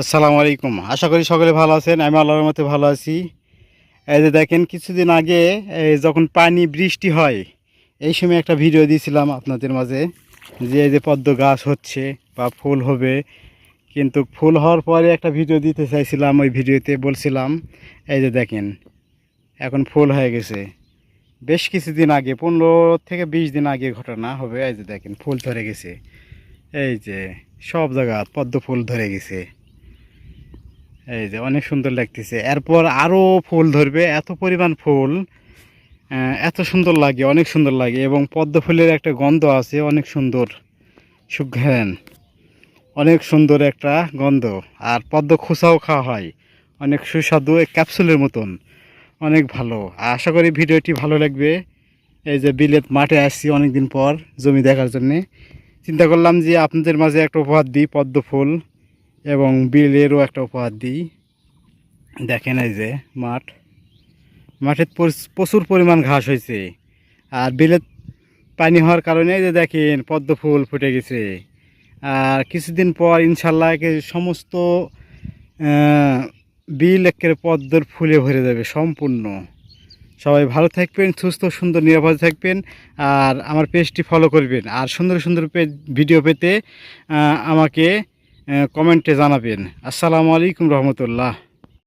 আসসালামু আলাইকুম। আশা করি সকলে ভালো আছেন, আমি আল্লাহর মতে ভালো আছি। এই যে দেখেন, কিছুদিন আগে, এই যখন পানি, বৃষ্টি হয়, এই সময় একটা ভিডিও দিয়েছিলাম আপনাদের মাঝে যে এই যে পদ্ম গাছ হচ্ছে বা ফুল হবে। কিন্তু ফুল হওয়ার পরে একটা ভিডিও দিতে চাইছিলাম, ওই ভিডিওতে বলছিলাম, এই যে দেখেন, এখন ফুল হয়ে গেছে। বেশ কিছুদিন আগে, পনেরো থেকে বিশ দিন আগে ঘটনা হবে, এই যে দেখেন, ফুল ধরে গেছে। এই যে সব জায়গা পদ্ম ফুল ধরে গেছে। এই যে অনেক সুন্দর লাগতেছে। এরপর আরও ফুল ধরবে, এত পরিমাণ ফুল এত সুন্দর লাগে, অনেক সুন্দর লাগে এবং পদ্ম ফুলের একটা গন্ধ আছে, অনেক সুন্দর, সুঘ্রাণ, অনেক সুন্দর একটা গন্ধ। আর পদ্ম খোসাও খাওয়া হয়, অনেক সুস্বাদু ক্যাপসুলের মতন, অনেক ভালো। আশা করি ভিডিওটি ভালো লাগবে। এই যে বিলেত মাঠে আসছি অনেক দিন পর জমি দেখার জন্যে। চিন্তা করলাম যে আপনাদের মাঝে একটা উপহার দিই, পদ্ম ফুল। এবং বিলেরও একটা উপহার দিই। দেখেন এই যে মাঠ। মাঠে প্রচুর পরিমাণ ঘাস হয়েছে। আর বিলের পানি হওয়ার কারণে যে দেখেন পদ্ম ফুল ফুটে গেছে। আর কিছুদিন পর ইনশাল্লাহ সমস্ত বিল একের পদ্মর ফুলে ভরে যাবে সম্পূর্ণ। সবাই ভালো থাকবেন, সুস্থ, সুন্দর, নিরাপদ থাকবেন। আর আমার পেজটি ফলো করবেন। আর সুন্দর সুন্দর পেজ ভিডিও পেতে আমাকে কমেন্টে জানাবেন। আসসালামু আলাইকুম রহমতুল্লাহ।